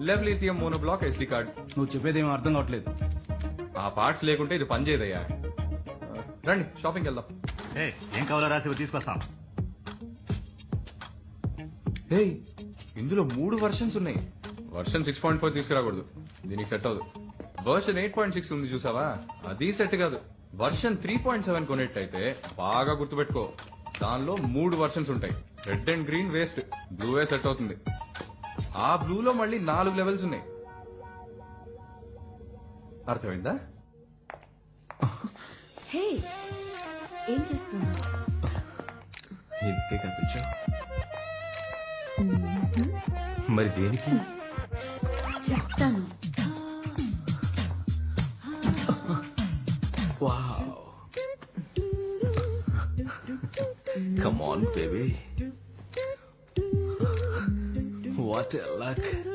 లెవ్ lithium monoblock SD card. నువ్వు చెప్పేది ఏమీ అర్థం కావట్లేదు. ఆ పార్ట్స్ లేకుంటే ఇది పనిచేయదయ్యా రండి షాపింగ్కి వెళ్దాం. ఏ ఏం కావాలో రాసి తీసుకొస్తాం. హే ఇందులో మూడు వర్షన్స్ ఉన్నాయి. వర్షన్ సిక్స్ పాయింట్ ఫోర్ తీసుకురాకూడదు. దీనికి సెట్ అవ్వదు. వర్షన్ ఎయిట్ పాయింట్ సిక్స్ ఉంది చూసావా? అది సెట్ కాదు. వర్షన్ త్రీ పాయింట్ సెవెన్ కొనేట్టయితే బాగా గుర్తుపెట్టుకో. దానిలో మూడు వర్షన్స్ ఉంటాయి. రెడ్ అండ్ గ్రీన్ వేస్ట్ బ్లూవే సెట్ అవుతుంది. ఆ బ్లూలో మళ్ళీ నాలుగు లెవెల్స్ ఉన్నాయి. అర్థమైందా? హే ఏం ఎందుకే కనిపించా మరి దేనికి? చెప్తాను. Come on what a luck.